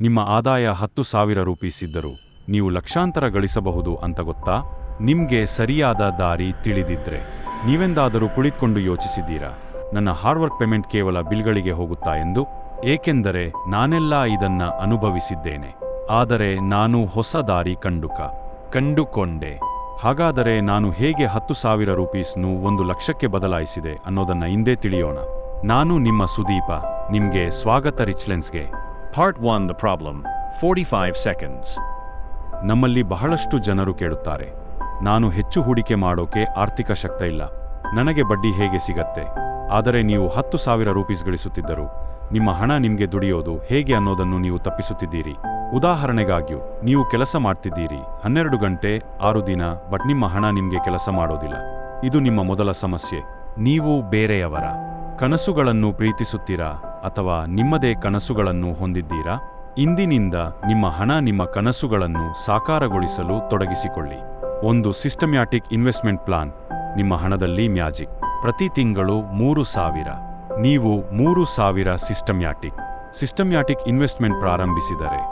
ನಿಮ್ಮ ಆದಾಯ ಹತ್ತು ಸಾವಿರ ರೂಪೀಸಿದ್ದರು ನೀವು ಲಕ್ಷಾಂತರ ಗಳಿಸಬಹುದು ಅಂತ ಗೊತ್ತಾ? ನಿಮ್ಗೆ ಸರಿಯಾದ ದಾರಿ ತಿಳಿದಿದ್ರೆ ನೀವೆಂದಾದರೂ ಕುಳಿತುಕೊಂಡು ಯೋಚಿಸಿದ್ದೀರಾ? ನನ್ನ ಹಾರ್ಡ್ವರ್ಕ್ ಪೇಮೆಂಟ್ ಕೇವಲ ಬಿಲ್ಗಳಿಗೆ ಹೋಗುತ್ತಾ ಎಂದು? ಏಕೆಂದರೆ ನಾನೆಲ್ಲ ಇದನ್ನ ಅನುಭವಿಸಿದ್ದೇನೆ. ಆದರೆ ನಾನು ಹೊಸ ದಾರಿ ಕಂಡುಕ, ಕಂಡುಕೊಂಡೆ. ಹಾಗಾದರೆ ನಾನು ಹೇಗೆ ಹತ್ತು ಸಾವಿರ ರೂಪೀಸ್ನು ಒಂದು ಲಕ್ಷಕ್ಕೆ ಬದಲಾಯಿಸಿದೆ ಅನ್ನೋದನ್ನ ಹಿಂದೆ ತಿಳಿಯೋಣ. ನಾನು ನಿಮ್ಮ ಸುದೀಪ, ನಿಮ್ಗೆ ಸ್ವಾಗತ ರಿಚ್ಲೆನ್ಸ್ಗೆ. Part 1 The Problem 45 seconds. ನಮ್ಮಲ್ಲಿ ಬಹಳಷ್ಟು ಜನರು ಕೇಳುತ್ತಾರೆ, ನಾನು ಹೆಚ್ಚು ಹೂಡಿಕೆ ಮಾಡೋಕೆ ಆರ್ಥಿಕ ಶಕ್ತ ಇಲ್ಲ, ನನಗೆ ಬಡ್ಡಿ ಹೇಗೆ ಸಿಗತ್ತೆ? ಆದರೆ ನೀವು ಹತ್ತು ಸಾವಿರ ರೂಪೀಸ್ ಗಳಿಸುತ್ತಿದ್ದರು, ನಿಮ್ಮ ಹಣ ನಿಮಗೆ ದುಡಿಯೋದು ಹೇಗೆ ಅನ್ನೋದನ್ನು ನೀವು ತಪ್ಪಿಸುತ್ತಿದ್ದೀರಿ. ಉದಾಹರಣೆಗಾಗ್ಯೂ, ನೀವು ಕೆಲಸ ಮಾಡ್ತಿದ್ದೀರಿ, ಹನ್ನೆರಡು ಗಂಟೆ, ಆರು ದಿನ, ಬಟ್ ನಿಮ್ಮ ಹಣ ನಿಮಗೆ ಕೆಲಸ ಮಾಡೋದಿಲ್ಲ. ಇದು ನಿಮ್ಮ ಮೊದಲ ಸಮಸ್ಯೆ, ನೀವು ಬೇರೆಯವರ ಕನಸುಗಳನ್ನು ಪ್ರೀತಿಸುತ್ತೀರಾ? ಅಥವಾ ನಿಮ್ಮದೇ ಕನಸುಗಳನ್ನು ಹೊಂದಿದ್ದೀರಾ? ಇಂದಿನಿಂದ ನಿಮ್ಮ ಹಣ ನಿಮ್ಮ ಕನಸುಗಳನ್ನು ಸಾಕಾರಗೊಳಿಸಲು ತೊಡಗಿಸಿಕೊಳ್ಳಿ. ಒಂದು ಸಿಸ್ಟಮ್ಯಾಟಿಕ್ ಇನ್ವೆಸ್ಟ್ಮೆಂಟ್ ಪ್ಲಾನ್, ನಿಮ್ಮ ಹಣದಲ್ಲಿ ಮ್ಯಾಜಿಕ್. ಪ್ರತಿ ತಿಂಗಳು ಮೂರು ಸಾವಿರ. ನೀವು ಮೂರು ಸಾವಿರ ಸಿಸ್ಟಮ್ಯಾಟಿಕ್. ಸಿಸ್ಟಮ್ಯಾಟಿಕ್ ಇನ್ವೆಸ್ಟ್ಮೆಂಟ್ ಪ್ರಾರಂಭಿಸಿದರೆ,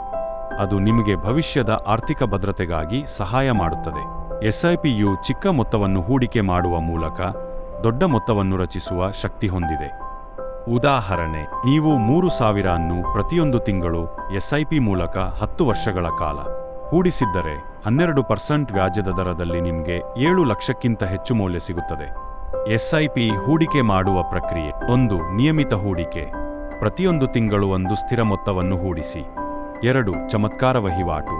ಅದು ನಿಮಗೆ ಭವಿಷ್ಯದ ಆರ್ಥಿಕ ಭದ್ರತೆಗಾಗಿ ಸಹಾಯ ಮಾಡುತ್ತದೆ. ಎಸ್ಐಪಿಯು ಚಿಕ್ಕ ಮೊತ್ತವನ್ನು ಹೂಡಿಕೆ ಮಾಡುವ ಮೂಲಕ ದೊಡ್ಡ ಮೊತ್ತವನ್ನು ರಚಿಸುವ ಶಕ್ತಿ ಹೊಂದಿದೆ. ಉದಾಹರಣೆ, ನೀವು ಮೂರು ಸಾವಿರ ಅನ್ನು ಪ್ರತಿಯೊಂದು ತಿಂಗಳು ಎಸ್ಐಪಿ ಮೂಲಕ ಹತ್ತು ವರ್ಷಗಳ ಕಾಲ ಹೂಡಿಸಿದ್ದರೆ ಹನ್ನೆರಡು ಪರ್ಸೆಂಟ್ ವ್ಯಾಜ್ಯದ ದರದಲ್ಲಿ ನಿಮಗೆ ಏಳು ಲಕ್ಷಕ್ಕಿಂತ ಹೆಚ್ಚು ಮೌಲ್ಯ ಸಿಗುತ್ತದೆ. ಎಸ್ಐಪಿ ಹೂಡಿಕೆ ಮಾಡುವ ಪ್ರಕ್ರಿಯೆ, ಒಂದು ನಿಯಮಿತ ಹೂಡಿಕೆ, ಪ್ರತಿಯೊಂದು ತಿಂಗಳು ಒಂದು ಸ್ಥಿರ ಮೊತ್ತವನ್ನು ಹೂಡಿಸಿ. ಎರಡು, ಚಮತ್ಕಾರ ವಹಿವಾಟು,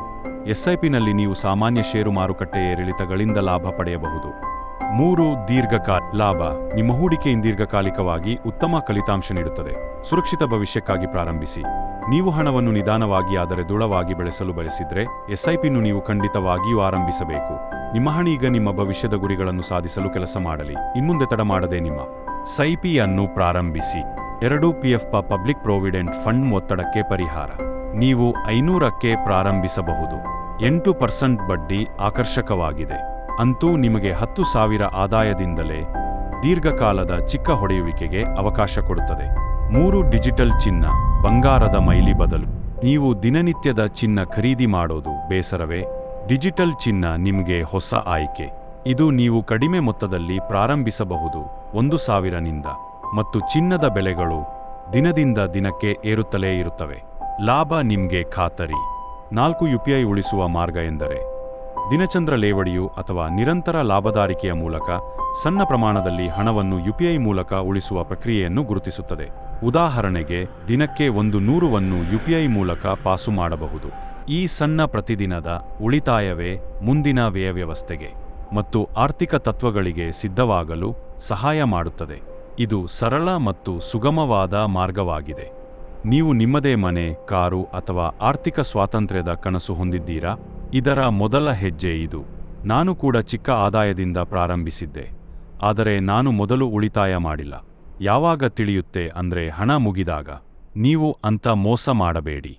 ಎಸ್ಐಪಿನಲ್ಲಿ ನೀವು ಸಾಮಾನ್ಯ ಷೇರು ಮಾರುಕಟ್ಟೆ ಏರಿಳಿತಗಳಿಂದ ಲಾಭ ಪಡೆಯಬಹುದು. ಮೂರು ದೀರ್ಘಕಾಲ ಲಾಭ ನಿಮ್ಮ ಹೂಡಿಕೆಯಿಂದ ದೀರ್ಘಕಾಲಿಕವಾಗಿ ಉತ್ತಮ ಫಲಿತಾಂಶ ನೀಡುತ್ತದೆ. ಸುರಕ್ಷಿತ ಭವಿಷ್ಯಕ್ಕಾಗಿ ಪ್ರಾರಂಭಿಸಿ. ನೀವು ಹಣವನ್ನು ನಿಧಾನವಾಗಿ ಆದರೆ ದೃಢವಾಗಿ ಬೆಳೆಸಲು ಬಯಸಿದ್ರೆ ಎಸ್ಐಪಿನ್ನು ನೀವು ಖಂಡಿತವಾಗಿಯೂ ಆರಂಭಿಸಬೇಕು. ನಿಮ್ಮ ಹಣ ಈಗ ನಿಮ್ಮ ಭವಿಷ್ಯದ ಗುರಿಗಳನ್ನು ಸಾಧಿಸಲು ಕೆಲಸ ಮಾಡಲಿ. ಇನ್ಮುಂದೆ ತಡ ಮಾಡದೆ ನಿಮ್ಮ ಸೈಪಿಯನ್ನು ಪ್ರಾರಂಭಿಸಿ. ಎರಡು ಪಿಎಫ್ ಪ ಪಬ್ಲಿಕ್ ಪ್ರೊವಿಡೆಂಟ್ ಫಂಡ್ ಒತ್ತಡಕ್ಕೆ ಪರಿಹಾರ. ನೀವು ಐನೂರಕ್ಕೆ ಪ್ರಾರಂಭಿಸಬಹುದು. ಎಂಟು ಪರ್ಸೆಂಟ್ ಬಡ್ಡಿ ಆಕರ್ಷಕವಾಗಿದೆ. ಅಂತೂ ನಿಮಗೆ ಹತ್ತು ಸಾವಿರ ಆದಾಯದಿಂದಲೇ ದೀರ್ಘಕಾಲದ ಚಿಕ್ಕ ಹೊಡೆಯುವಿಕೆಗೆ ಅವಕಾಶ ಕೊಡುತ್ತದೆ. ಮೂರು ಡಿಜಿಟಲ್ ಚಿನ್ನ, ಬಂಗಾರದ ಮೈಲಿ ಬದಲು. ನೀವು ದಿನನಿತ್ಯದ ಚಿನ್ನ ಖರೀದಿ ಮಾಡೋದು ಬೇಸರವೇ? ಡಿಜಿಟಲ್ ಚಿನ್ನ ನಿಮಗೆ ಹೊಸ ಆಯ್ಕೆ. ಇದು ನೀವು ಕಡಿಮೆ ಮೊತ್ತದಲ್ಲಿ ಪ್ರಾರಂಭಿಸಬಹುದು, ಒಂದು ಸಾವಿರನಿಂದ. ಮತ್ತು ಚಿನ್ನದ ಬೆಲೆಗಳು ದಿನದಿಂದ ದಿನಕ್ಕೆ ಏರುತ್ತಲೇ ಇರುತ್ತವೆ. ಲಾಭ ನಿಮಗೆ ಖಾತರಿ. ನಾಲ್ಕು ಯುಪಿಐ ಉಳಿಸುವ ಮಾರ್ಗ ಎಂದರೆ ದಿನಚಂದ್ರ ಲೇವಡಿಯು ಅಥವಾ ನಿರಂತರ ಲಾಭದಾರಿಕೆಯ ಮೂಲಕ ಸಣ್ಣ ಪ್ರಮಾಣದಲ್ಲಿ ಹಣವನ್ನು ಯುಪಿಐ ಮೂಲಕ ಉಳಿಸುವ ಪ್ರಕ್ರಿಯೆಯನ್ನು ಗುರುತಿಸುತ್ತದೆ. ಉದಾಹರಣೆಗೆ, ದಿನಕ್ಕೆ ಒಂದು ನೂರುವನ್ನು ಯುಪಿಐ ಮೂಲಕ ಪಾಸು ಮಾಡಬಹುದು. ಈ ಸಣ್ಣ ಪ್ರತಿದಿನದ ಉಳಿತಾಯವೇ ಮುಂದಿನ ವ್ಯಯ ವ್ಯವಸ್ಥೆಗೆ ಮತ್ತು ಆರ್ಥಿಕ ತತ್ವಗಳಿಗೆ ಸಿದ್ಧವಾಗಲು ಸಹಾಯ ಮಾಡುತ್ತದೆ. ಇದು ಸರಳ ಮತ್ತು ಸುಗಮವಾದ ಮಾರ್ಗವಾಗಿದೆ. ನೀವು ನಿಮ್ಮದೇ ಮನೆ, ಕಾರು ಅಥವಾ ಆರ್ಥಿಕ ಸ್ವಾತಂತ್ರ್ಯದ ಕನಸು ಹೊಂದಿದ್ದೀರಾ? ಇದರ ಮೊದಲ ಹೆಜ್ಜೆ ಇದು. ನಾನು ಕೂಡ ಚಿಕ್ಕ ಆದಾಯದಿಂದ ಪ್ರಾರಂಭಿಸಿದ್ದೆ. ಆದರೆ ನಾನು ಮೊದಲು ಉಳಿತಾಯ ಮಾಡಿಲ್ಲ. ಯಾವಾಗ ತಿಳಿಯುತ್ತೆ ಅಂದ್ರೆ ಹಣ ಮುಗಿದಾಗ. ನೀವು ಅಂತ ಮೋಸ ಮಾಡಬೇಡಿ.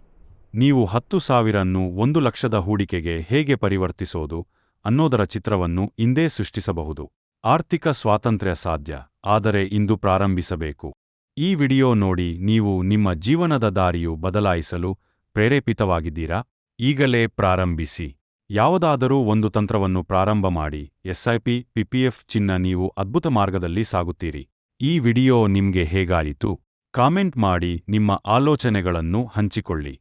ನೀವು ಹತ್ತು ಸಾವಿರನ್ನು ಒಂದು ಲಕ್ಷದ ಹೂಡಿಕೆಗೆ ಹೇಗೆ ಪರಿವರ್ತಿಸೋದು ಅನ್ನೋದರ ಚಿತ್ರವನ್ನು ಇಂದೇ ಸೃಷ್ಟಿಸಬಹುದು. ಆರ್ಥಿಕ ಸ್ವಾತಂತ್ರ್ಯ ಸಾಧ್ಯ, ಆದರೆ ಇಂದು ಪ್ರಾರಂಭಿಸಬೇಕು. ಈ ವಿಡಿಯೋ ನೋಡಿ ನೀವು ನಿಮ್ಮ ಜೀವನದ ದಾರಿಯು ಬದಲಾಯಿಸಲು ಪ್ರೇರೇಪಿತವಾಗಿದ್ದೀರಾ? ಈಗಲೇ ಪ್ರಾರಂಭಿಸಿ. ಯಾವುದಾದರೂ ಒಂದು ತಂತ್ರವನ್ನು ಪ್ರಾರಂಭ ಮಾಡಿ. ಎಸ್ಐಪಿ ಪಿಪಿಎಫ್ ಚಿನ್ನ ನೀವು ಅದ್ಭುತ ಮಾರ್ಗದಲ್ಲಿ ಸಾಗುತ್ತೀರಿ. ಈ ವಿಡಿಯೋ ನಿಮ್ಗೆ ಹೇಗಾಯಿತು? ಕಾಮೆಂಟ್ ಮಾಡಿ ನಿಮ್ಮ ಆಲೋಚನೆಗಳನ್ನು ಹಂಚಿಕೊಳ್ಳಿ.